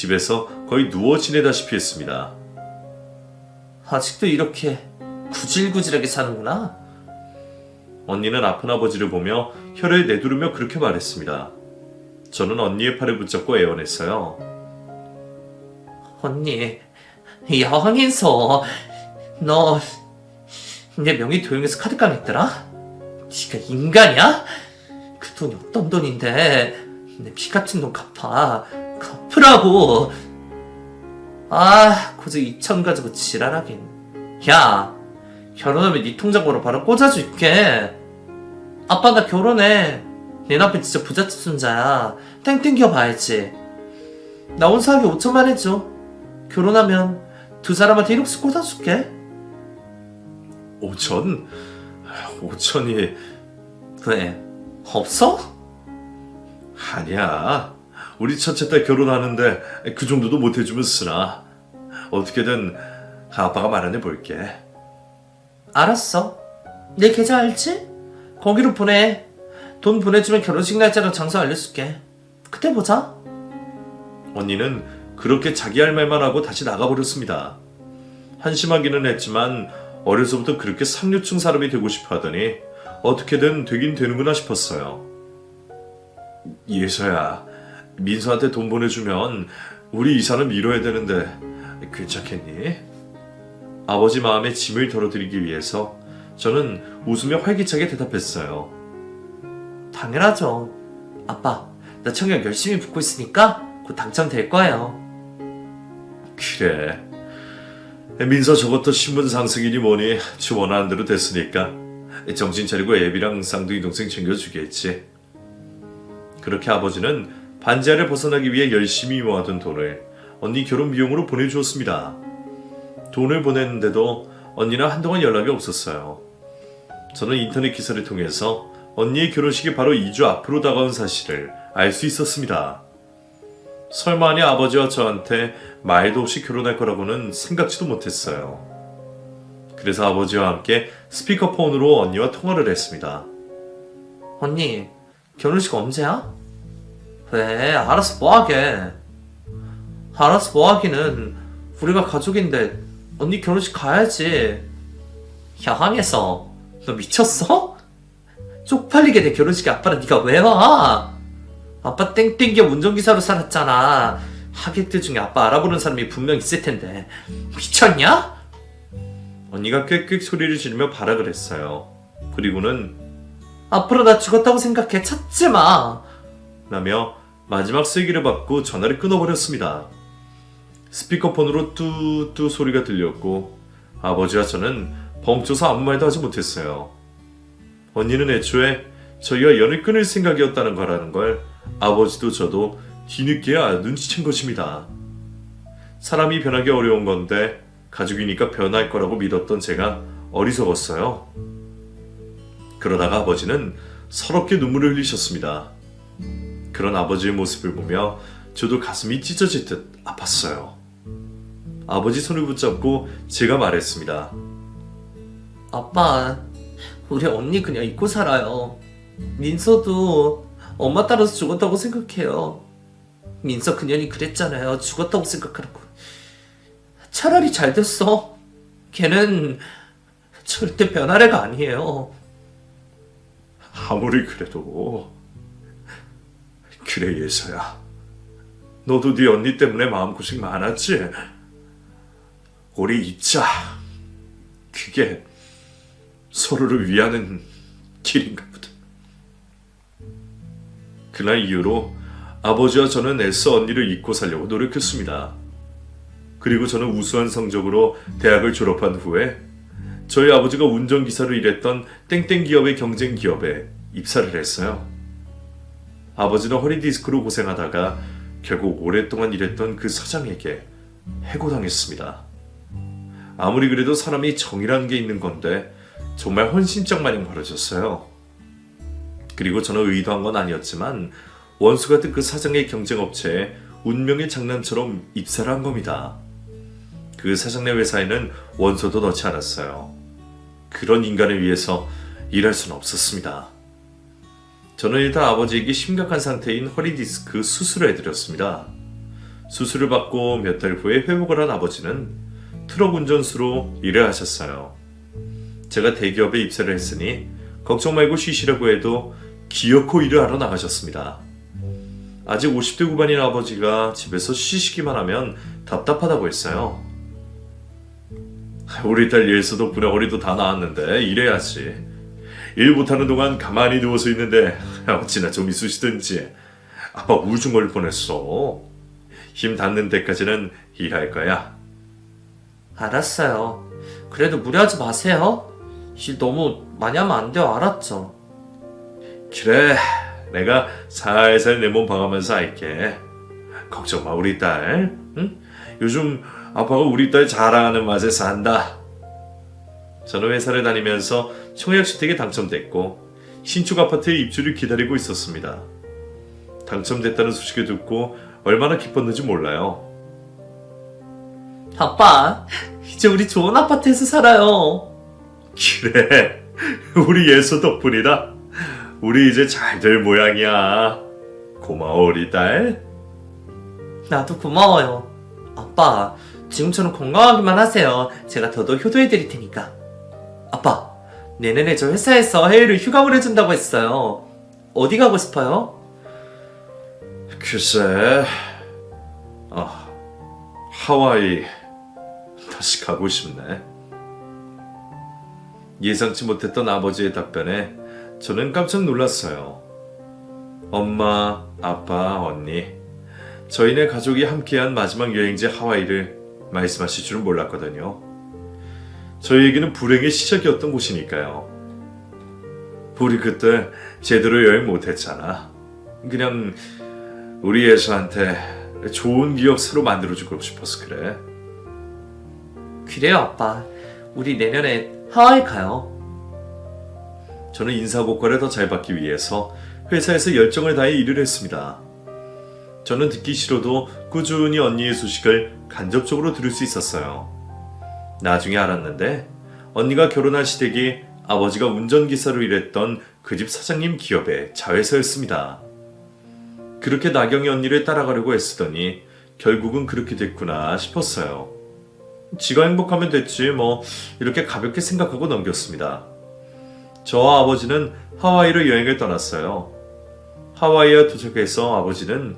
집에서 거의 누워 지내다시피 했습니다. 아직도 이렇게 구질구질하게 사는구나. 언니는 아픈 아버지를 보며 혀를 내두르며 그렇게 말했습니다. 저는 언니의 팔을 붙잡고 애원했어요. 언니, 여왕인서 너 내 명의 도용해서 카드 깡 했더라? 네가 인간이야? 그 돈이 어떤 돈인데 내 피 같은 돈 갚아 갚으라고 아 고작 2천 가지고 지랄하긴 야 결혼하면 네 통장번호 바로 꽂아줄게 아빠 나 결혼해 내 남편 진짜 부잣집 손자야 땡 땡겨 봐야지 나 온사하게 5천만 해줘 결혼하면 두 사람한테 1억씩 꽂아줄게. 5천? 5천이 왜? 없어? 아니야. 우리 첫째 딸 결혼하는데 그 정도도 못 해주면 쓰나. 어떻게든 아빠가 마련해 볼게. 알았어. 내 계좌 알지? 거기로 보내. 돈 보내주면 결혼식 날짜랑 장소 알려줄게. 그때 보자. 언니는 그렇게 자기 할 말만 하고 다시 나가버렸습니다. 한심하기는 했지만 어려서부터 그렇게 상류층 사람이 되고 싶어 하더니 어떻게든 되긴 되는구나 싶었어요. 예서야, 민서한테 돈 보내주면 우리 이사는 미뤄야 되는데 괜찮겠니? 아버지 마음에 짐을 덜어드리기 위해서 저는 웃으며 활기차게 대답했어요. 당연하죠. 아빠, 나 청약 열심히 붙고 있으니까 곧 당첨될 거예요. 그래. 민서 저것도 신분 상승이니 뭐니 지 원하는 대로 됐으니까 정신 차리고 애비랑 쌍둥이 동생 챙겨주겠지. 그렇게 아버지는 반지하를 벗어나기 위해 열심히 모아둔 돈을 언니 결혼 비용으로 보내주었습니다. 돈을 보냈는데도 언니는 한동안 연락이 없었어요. 저는 인터넷 기사를 통해서 언니의 결혼식이 바로 2주 앞으로 다가온 사실을 알 수 있었습니다. 설마니 아버지와 저한테 말도 없이 결혼할 거라고는 생각지도 못했어요. 그래서 아버지와 함께 스피커폰으로 언니와 통화를 했습니다. 언니, 결혼식 언제야? 왜? 알아서 뭐하게. 알아서 뭐하기는 우리가 가족인데 언니 결혼식 가야지. 야항에서 너 미쳤어? 쪽팔리게 내 결혼식에 아빠랑 네가 왜 와? 아빠 땡땡기업 운전기사로 살았잖아. 하객들 중에 아빠 알아보는 사람이 분명 있을 텐데 미쳤냐? 언니가 꽥꽥 소리를 지르며 발악을 했어요. 그리고는 앞으로 나 죽었다고 생각해 찾지 마. 라며 마지막 쐐기를 받고 전화를 끊어버렸습니다. 스피커폰으로 뚜뚜 소리가 들렸고 아버지와 저는 벙쪄서 아무 말도 하지 못했어요. 언니는 애초에 저희가 연을 끊을 생각이었다는 거라는 걸 아버지도 저도 뒤늦게야 눈치챈 것입니다. 사람이 변하기 어려운 건데 가족이니까 변할 거라고 믿었던 제가 어리석었어요. 그러다가 아버지는 서럽게 눈물을 흘리셨습니다. 그런 아버지의 모습을 보며 저도 가슴이 찢어질 듯 아팠어요. 아버지 손을 붙잡고 제가 말했습니다. 아빠, 우리 언니 그냥 잊고 살아요. 민서도 엄마 따라서 죽었다고 생각해요. 민서 그년이 그랬잖아요. 죽었다고 생각하라고. 차라리 잘 됐어. 걔는 절대 변할 애가 아니에요. 아무리 그래도 그래 예서야. 너도 네 언니 때문에 마음고생 많았지? 우리 잊자. 그게 서로를 위하는 길인가 보다. 그날 이후로 아버지와 저는 애써 언니를 잊고 살려고 노력했습니다. 그리고 저는 우수한 성적으로 대학을 졸업한 후에 저희 아버지가 운전기사로 일했던 땡땡 기업의 경쟁 기업에 입사를 했어요. 아버지는 허리 디스크로 고생하다가 결국 오랫동안 일했던 그 사장에게 해고당했습니다. 아무리 그래도 사람이 정이라는 게 있는 건데 정말 헌신짝 마냥 벌어졌어요. 그리고 저는 의도한 건 아니었지만 원수 같은 그 사장의 경쟁 업체에 운명의 장난처럼 입사를 한 겁니다. 그 사장네 회사에는 원서도 넣지 않았어요. 그런 인간을 위해서 일할 수는 없었습니다. 저는 일단 아버지에게 심각한 상태인 허리 디스크 수술을 해드렸습니다. 수술을 받고 몇 달 후에 회복을 한 아버지는 트럭 운전수로 일을 하셨어요. 제가 대기업에 입사를 했으니 걱정 말고 쉬시라고 해도 기어코 일을 하러 나가셨습니다. 아직 50대 후반인 아버지가 집에서 쉬시기만 하면 답답하다고 했어요. 우리 딸 예수 덕분에 허리도 다 나았는데 일해야지. 일 못하는 동안 가만히 누워서 있는데 어찌나 좀 있으시든지. 아빠 우중 걸릴 뻔했어. 힘 닿는 데까지는 일할 거야. 알았어요. 그래도 무리하지 마세요. 일 너무 많이 하면 안 돼요. 알았죠? 그래, 내가 살살 내 몸 봐가면서 할게. 걱정 마, 우리 딸. 응? 요즘 아빠가 우리 딸 자랑하는 맛에 산다. 저는 회사를 다니면서 청약주택에 당첨됐고 신축 아파트에 입주를 기다리고 있었습니다. 당첨됐다는 소식을 듣고 얼마나 기뻤는지 몰라요. 아빠, 이제 우리 좋은 아파트에서 살아요. 그래, 우리 예수 덕분이다. 우리 이제 잘 될 모양이야. 고마워, 우리 딸. 나도 고마워요. 아빠, 지금처럼 건강하기만 하세요. 제가 더더 효도해 드릴 테니까. 아빠, 내년에 저 회사에서 해외를 휴가 보내준다고 했어요. 어디 가고 싶어요? 글쎄, 아, 하와이 다시 가고 싶네. 예상치 못했던 아버지의 답변에 저는 깜짝 놀랐어요. 엄마, 아빠, 언니, 저희네 가족이 함께한 마지막 여행지 하와이를 말씀하실 줄은 몰랐거든요. 저희에게는 불행의 시작이었던 곳이니까요. 우리 그때 제대로 여행 못했잖아. 그냥 우리 예수한테 좋은 기억 새로 만들어주고 싶어서 그래. 그래요, 아빠. 우리 내년에 하와이 가요. 저는 인사고과를 더 잘 받기 위해서 회사에서 열정을 다해 일을 했습니다. 저는 듣기 싫어도 꾸준히 언니의 소식을 간접적으로 들을 수 있었어요. 나중에 알았는데 언니가 결혼할 시댁이 아버지가 운전기사로 일했던 그 집 사장님 기업의 자회사였습니다. 그렇게 나경이 언니를 따라가려고 애쓰더니 결국은 그렇게 됐구나 싶었어요. 지가 행복하면 됐지 뭐 이렇게 가볍게 생각하고 넘겼습니다. 저와 아버지는 하와이로 여행을 떠났어요. 하와이에 도착해서 아버지는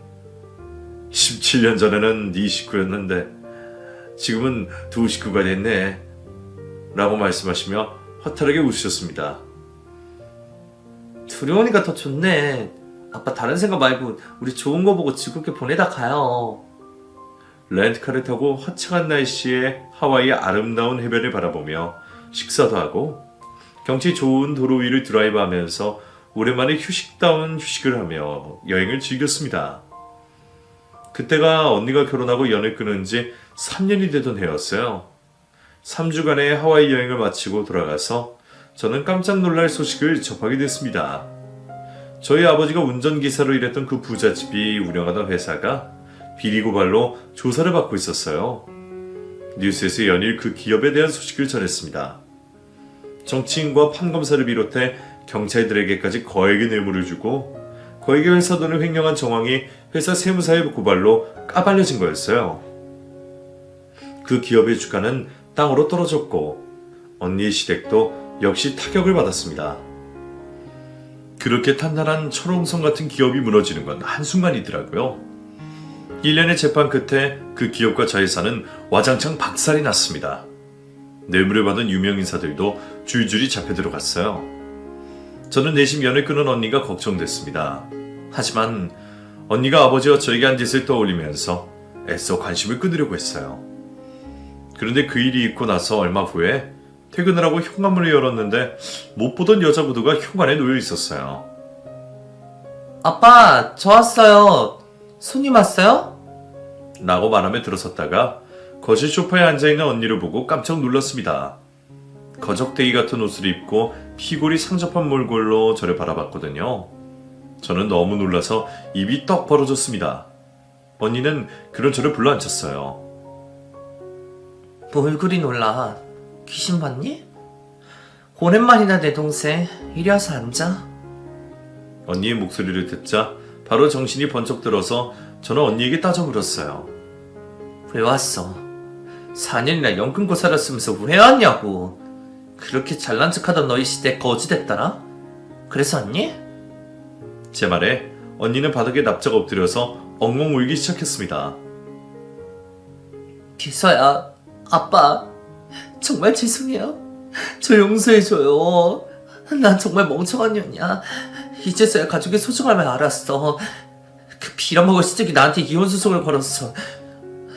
17년 전에는 네 식구였는데 지금은 두 식구가 됐네 라고 말씀하시며 허탈하게 웃으셨습니다. 두려우니까 더 좋네. 아빠 다른 생각 말고 우리 좋은 거 보고 즐겁게 보내다 가요. 렌트카를 타고 화창한 날씨에 하와이의 아름다운 해변을 바라보며 식사도 하고 경치 좋은 도로 위를 드라이브하면서 오랜만에 휴식다운 휴식을 하며 여행을 즐겼습니다. 그때가 언니가 결혼하고 연을 끊은 지 3년이 되던 해였어요. 3주간의 하와이 여행을 마치고 돌아가서 저는 깜짝 놀랄 소식을 접하게 됐습니다. 저희 아버지가 운전기사로 일했던 그 부잣집이 운영하던 회사가 비리 고발로 조사를 받고 있었어요. 뉴스에서 연일 그 기업에 대한 소식을 전했습니다. 정치인과 판검사를 비롯해 경찰들에게까지 거액의 뇌물을 주고 거액의 회사 돈을 횡령한 정황이 회사 세무사의 고발로 까발려진 거였어요. 그 기업의 주가는 땅으로 떨어졌고 언니의 시댁도 역시 타격을 받았습니다. 그렇게 탄탄한 철옹성 같은 기업이 무너지는 건 한순간이더라고요. 1년의 재판 끝에 그 기업과 자회사는 와장창 박살이 났습니다. 뇌물을 받은 유명 인사들도 줄줄이 잡혀 들어갔어요. 저는 내심 연을 끊은 언니가 걱정됐습니다. 하지만 언니가 아버지와 저에게 한 짓을 떠올리면서 애써 관심을 끊으려고 했어요. 그런데 그 일이 있고 나서 얼마 후에 퇴근을 하고 현관문을 열었는데 못 보던 여자 구두가 현관에 놓여 있었어요. 아빠, 저 왔어요. 손님 왔어요? 라고 말하며 들어섰다가 거실 소파에 앉아있는 언니를 보고 깜짝 놀랐습니다. 거적대기 같은 옷을 입고 피골이 상접한 몰골로 저를 바라봤거든요. 저는 너무 놀라서 입이 떡 벌어졌습니다. 언니는 그런 저를 불러 앉혔어요. 뭘 그리 놀라? 귀신 봤니? 오랜만이다 내 동생. 이리 와서 앉아. 언니의 목소리를 듣자 바로 정신이 번쩍 들어서 저는 언니에게 따져 물었어요. 왜 왔어? 4년이나 연 끊고 살았으면서 왜 왔냐고. 그렇게 잘난 척하던 너희 시대 거지됐더라? 그래서 왔니? 제 말에 언니는 바닥에 납작 엎드려서 엉엉 울기 시작했습니다. 기서야, 아빠, 정말 죄송해요. 저 용서해줘요. 난 정말 멍청한 년이야. 이제서야 가족의 소중함을 알았어. 그 빌어먹을 시댁이 나한테 이혼 소송을 걸었어.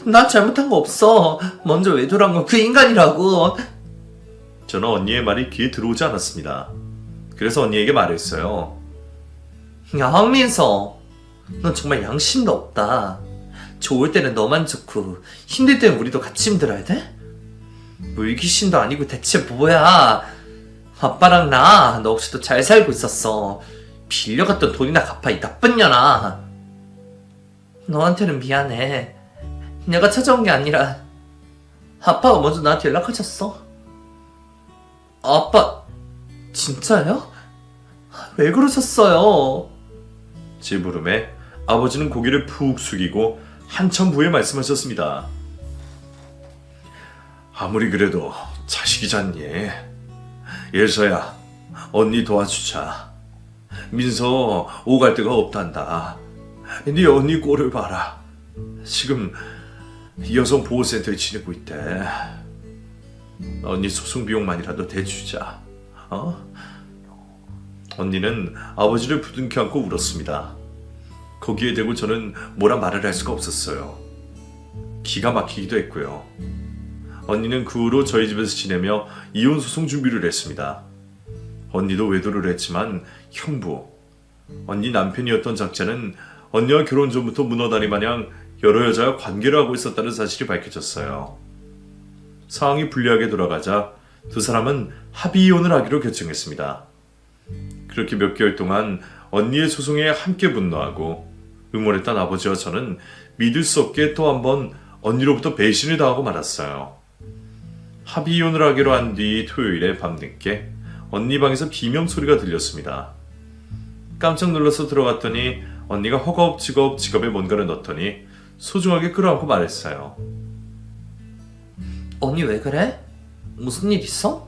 난 잘못한 거 없어. 먼저 외도란 건 그 인간이라고. 저는 언니의 말이 귀에 들어오지 않았습니다. 그래서 언니에게 말했어요. 야, 황민서. 넌 정말 양심도 없다. 좋을 때는 너만 좋고, 힘들 때는 우리도 같이 힘들어야 돼? 물귀신도 아니고 대체 뭐야? 아빠랑 나, 너 혹시 도잘 살고 있었어. 빌려갔던 돈이나 갚아, 이 나쁜 년아. 너한테는 미안해. 내가 찾아온 게 아니라, 아빠가 먼저 나한테 연락하셨어. 아빠, 진짜요? 왜 그러셨어요? 제 물음에 아버지는 고개를 푹 숙이고 한참 후에 말씀하셨습니다. 아무리 그래도 자식이잖니. 예서야, 언니 도와주자. 민서 오갈 데가 없단다. 네 언니 꼴을 봐라. 지금 여성 보호센터에 지내고 있대. 언니 소송 비용만이라도 대주자. 어? 언니는 아버지를 부둥켜 안고 울었습니다. 거기에 대고 저는 뭐라 말을 할 수가 없었어요. 기가 막히기도 했고요. 언니는 그 후로 저희 집에서 지내며 이혼 소송 준비를 했습니다. 언니도 외도를 했지만 형부, 언니 남편이었던 작자는 언니와 결혼 전부터 문어다리 마냥 여러 여자와 관계를 하고 있었다는 사실이 밝혀졌어요. 상황이 불리하게 돌아가자 두 사람은 합의 이혼을 하기로 결정했습니다. 그렇게 몇 개월 동안 언니의 소송에 함께 분노하고 응원했던 아버지와 저는 믿을 수 없게 또 한 번 언니로부터 배신을 당하고 말았어요. 합의 이혼을 하기로 한 뒤 토요일에 밤늦게 언니 방에서 비명 소리가 들렸습니다. 깜짝 놀라서 들어갔더니 언니가 허겁지겁 지갑에 뭔가를 넣더니 소중하게 끌어안고 말했어요. 언니 왜 그래? 무슨 일 있어?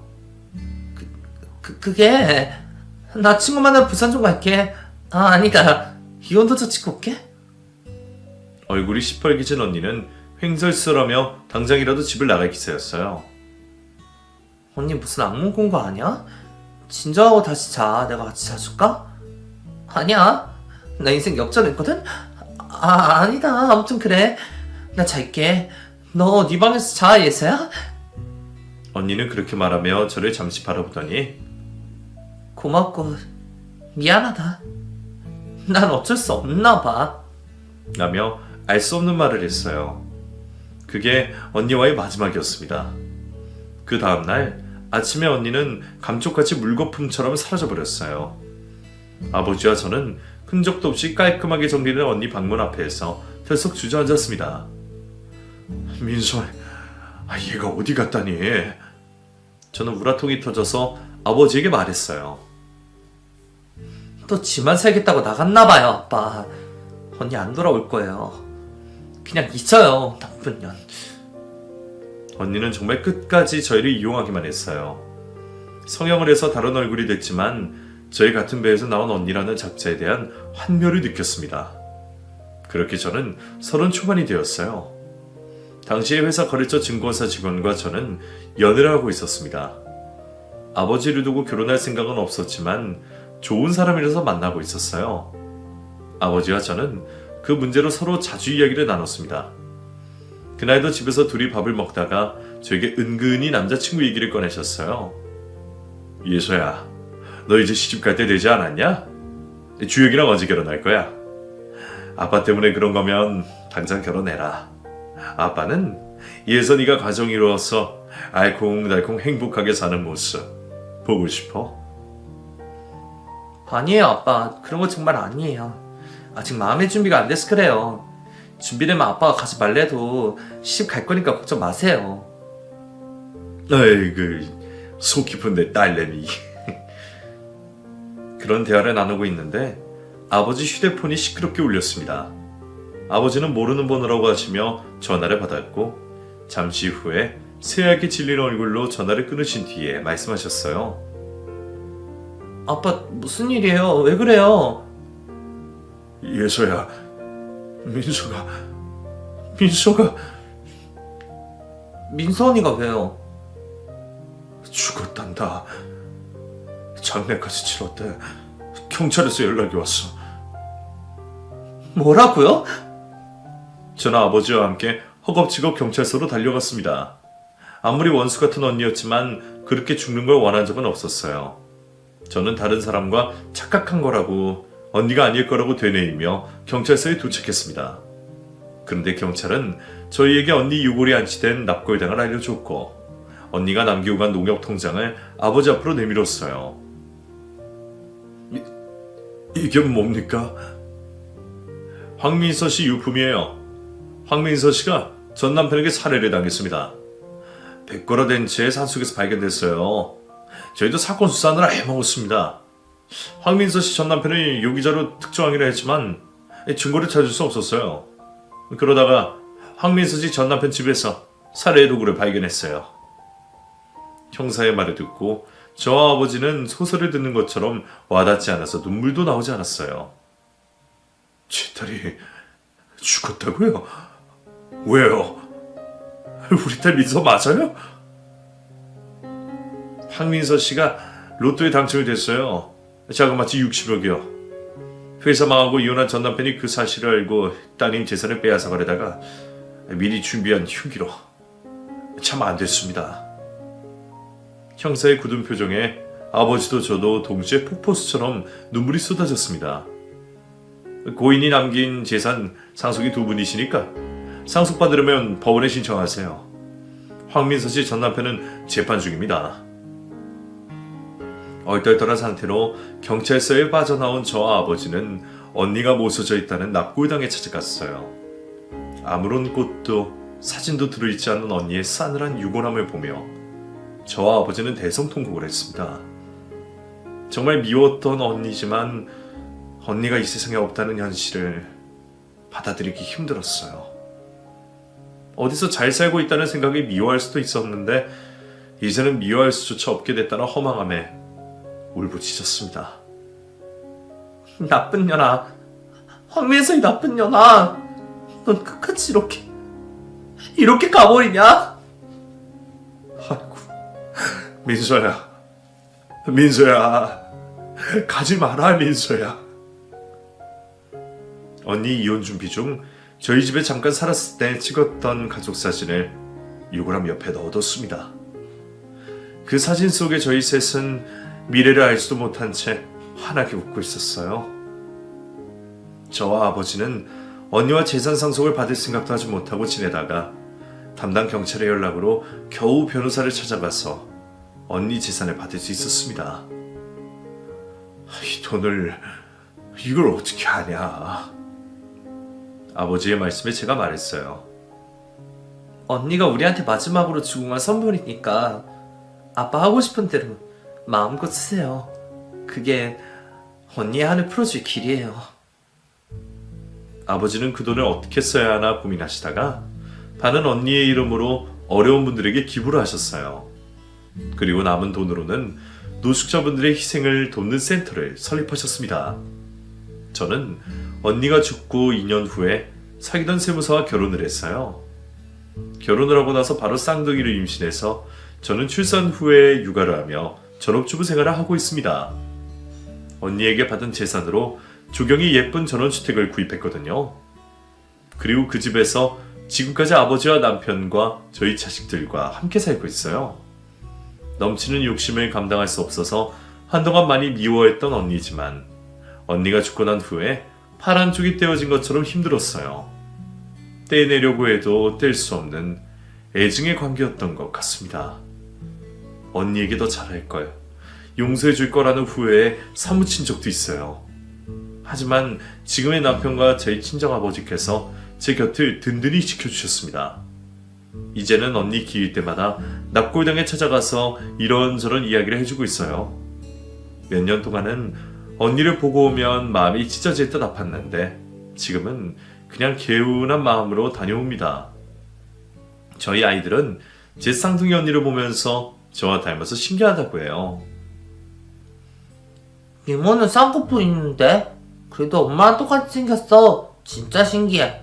그, 그, 그게 나 친구 만나 부산 좀 갈게 아 아니다 이혼도 저 찍고 올게 얼굴이 시뻘개진 언니는 횡설수설하며 당장이라도 집을 나갈 기세였어요. 언니 무슨 악몽 꾼 거 아니야? 진정하고 다시 자 내가 같이 자줄까? 아니야 나 인생 역전했거든? 아 아니다 아무튼 그래 나 잘게 너 네 방에서 자 예서야? 언니는 그렇게 말하며 저를 잠시 바라보더니 고맙고 미안하다 난 어쩔 수 없나 봐 라며 알 수 없는 말을 했어요. 그게 언니와의 마지막이었습니다. 그 다음날 아침에 언니는 감쪽같이 물거품처럼 사라져버렸어요. 아버지와 저는 흔적도 없이 깔끔하게 정리된 언니 방문 앞에서 털썩 주저앉았습니다. 민설, 아, 얘가 어디 갔다니? 저는 우라통이 터져서 아버지에게 말했어요. 또 지만 살겠다고 나갔나 봐요, 아빠. 언니 안 돌아올 거예요. 그냥 잊어요, 나쁜 년. 언니는 정말 끝까지 저희를 이용하기만 했어요. 성형을 해서 다른 얼굴이 됐지만 저희 같은 배에서 나온 언니라는 작자에 대한 환멸을 느꼈습니다. 그렇게 저는 서른 초반이 되었어요. 당시에 회사 거래처 증권사 직원과 저는 연애를 하고 있었습니다. 아버지를 두고 결혼할 생각은 없었지만 좋은 사람이라서 만나고 있었어요. 아버지와 저는 그 문제로 서로 자주 이야기를 나눴습니다. 그날도 집에서 둘이 밥을 먹다가 저에게 은근히 남자친구 얘기를 꺼내셨어요. 예서야, 너 이제 시집 갈 때 되지 않았냐? 주혁이랑 언제 결혼할 거야? 아빠 때문에 그런 거면 당장 결혼해라. 아빠는 예선이가 가정 이루어서 알콩달콩 행복하게 사는 모습 보고 싶어. 아니에요, 아빠. 그런 거 정말 아니에요. 아직 마음의 준비가 안 돼서 그래요. 준비되면 아빠가 가지 말래도 시집 갈 거니까 걱정 마세요. 아이고 속 깊은 내 딸내미 그런 대화를 나누고 있는데 아버지 휴대폰이 시끄럽게 울렸습니다 아버지는 모르는 번호라고 하시며 전화를 받았고 잠시 후에 새하얗게 질린 얼굴로 전화를 끊으신 뒤에 말씀하셨어요. 아빠 무슨 일이에요? 왜 그래요? 예서야, 민서가, 민서가 민서 언니가 왜요? 죽었단다. 장례까지 치렀대. 경찰에서 연락이 왔어. 뭐라고요? 저는 아버지와 함께 허겁지겁 경찰서로 달려갔습니다. 아무리 원수 같은 언니였지만 그렇게 죽는 걸 원한 적은 없었어요. 저는 다른 사람과 착각한 거라고 언니가 아닐 거라고 되뇌이며 경찰서에 도착했습니다. 그런데 경찰은 저희에게 언니 유골이 안치된 납골당을 알려줬고 언니가 남기고 간 농협 통장을 아버지 앞으로 내밀었어요. 이, 이게 뭡니까? 황민서 씨 유품이에요. 황민서 씨가 전 남편에게 살해를 당했습니다. 백거라 된 채 산속에서 발견됐어요. 저희도 사건 수사하느라 해먹었습니다. 황민서 씨 전 남편을 용의자로 특정하기로 했지만 증거를 찾을 수 없었어요. 그러다가 황민서 씨 전 남편 집에서 살해 도구를 발견했어요. 형사의 말을 듣고 저와 아버지는 소설을 듣는 것처럼 와닿지 않아서 눈물도 나오지 않았어요. 제 딸이 죽었다고요? 왜요? 우리 딸 민서 맞아요? 황민서 씨가 로또에 당첨이 됐어요. 자그마치 60억이요. 회사 망하고 이혼한 전 남편이 그 사실을 알고 따님 재산을 빼앗아 가려다가 미리 준비한 흉기로 참 안 됐습니다. 형사의 굳은 표정에 아버지도 저도 동시에 폭포수처럼 눈물이 쏟아졌습니다. 고인이 남긴 재산 상속이 두 분이시니까 상속받으려면 법원에 신청하세요. 황민서 씨 전 남편은 재판 중입니다. 얼떨떨한 상태로 경찰서에 빠져나온 저와 아버지는 언니가 모서져 있다는 납골당에 찾아갔어요. 아무런 꽃도 사진도 들어있지 않은 언니의 싸늘한 유골함을 보며 저와 아버지는 대성통곡을 했습니다. 정말 미웠던 언니지만 언니가 이 세상에 없다는 현실을 받아들이기 힘들었어요. 어디서 잘 살고 있다는 생각에 미워할 수도 있었는데 이제는 미워할 수조차 없게 됐다는 허망함에 울부짖었습니다. 나쁜 년아. 황민서 이 나쁜 년아. 넌 끝까지 이렇게 이렇게 가버리냐? 아이고, 민서야, 민서야, 가지 마라, 민서야. 언니 이혼 준비 중 저희 집에 잠깐 살았을 때 찍었던 가족 사진을 유골함 옆에 넣어뒀습니다. 그 사진 속에 저희 셋은 미래를 알지도 못한 채 환하게 웃고 있었어요. 저와 아버지는 언니와 재산 상속을 받을 생각도 하지 못하고 지내다가 담당 경찰의 연락으로 겨우 변호사를 찾아가서 언니 재산을 받을 수 있었습니다. 이 돈을 이걸 어떻게 하냐? 아버지의 말씀에 제가 말했어요. 언니가 우리한테 마지막으로 주고 간 선물이니까 아빠 하고 싶은 대로 마음껏 쓰세요. 그게 언니의 한을 풀어줄 길이에요. 아버지는 그 돈을 어떻게 써야 하나 고민하시다가 반은 언니의 이름으로 어려운 분들에게 기부를 하셨어요. 그리고 남은 돈으로는 노숙자분들의 희생을 돕는 센터를 설립하셨습니다. 저는 언니가 죽고 2년 후에 사귀던 세무사와 결혼을 했어요. 결혼을 하고 나서 바로 쌍둥이를 임신해서 저는 출산 후에 육아를 하며 전업주부 생활을 하고 있습니다. 언니에게 받은 재산으로 조경이 예쁜 전원주택을 구입했거든요. 그리고 그 집에서 지금까지 아버지와 남편과 저희 자식들과 함께 살고 있어요. 넘치는 욕심을 감당할 수 없어서 한동안 많이 미워했던 언니지만 언니가 죽고 난 후에 파란 쪽이 떼어진 것처럼 힘들었어요. 떼내려고 해도 뗄 수 없는 애증의 관계였던 것 같습니다. 언니에게 더 잘할 걸, 용서해 줄 거라는 후회에 사무친 적도 있어요. 하지만 지금의 남편과 저희 친정아버지께서 제 곁을 든든히 지켜주셨습니다. 이제는 언니 기일 때마다 납골당에 찾아가서 이런저런 이야기를 해주고 있어요. 몇 년 동안은 언니를 보고 오면 마음이 찢어질 듯 아팠는데 지금은 그냥 개운한 마음으로 다녀옵니다. 저희 아이들은 제 쌍둥이 언니를 보면서 저와 닮아서 신기하다고 해요. 미모는 쌍꺼풀 있는데 그래도 엄마랑 똑같이 생겼어. 진짜 신기해.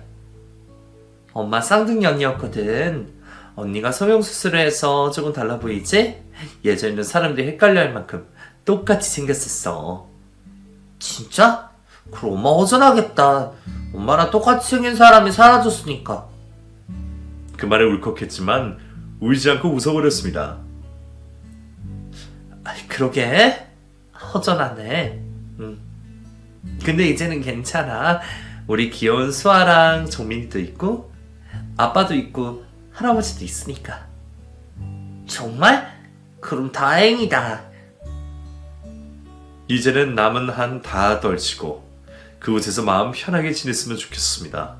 엄마 쌍둥이 언니였거든. 언니가 성형 수술을 해서 조금 달라 보이지? 예전에는 사람들이 헷갈려 할 만큼 똑같이 생겼었어. 진짜? 그럼 엄마 허전하겠다. 엄마랑 똑같이 생긴 사람이 사라졌으니까. 그 말에 울컥했지만 울지 않고 웃어버렸습니다. 그러게. 허전하네. 음. 근데 이제는 괜찮아. 우리 귀여운 수아랑 정민이도 있고, 아빠도 있고, 할아버지도 있으니까. 정말? 그럼 다행이다. 이제는 남은 한 다 떨치고 그곳에서 마음 편하게 지냈으면 좋겠습니다.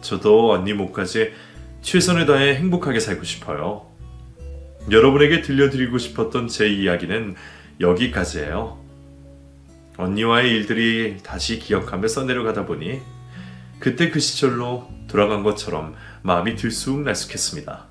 저도 언니 목까지 최선을 다해 행복하게 살고 싶어요. 여러분에게 들려드리고 싶었던 제 이야기는 여기까지예요. 언니와의 일들이 다시 기억하며 써내려가다 보니 그때 그 시절로 돌아간 것처럼 마음이 들쑥날쑥했습니다.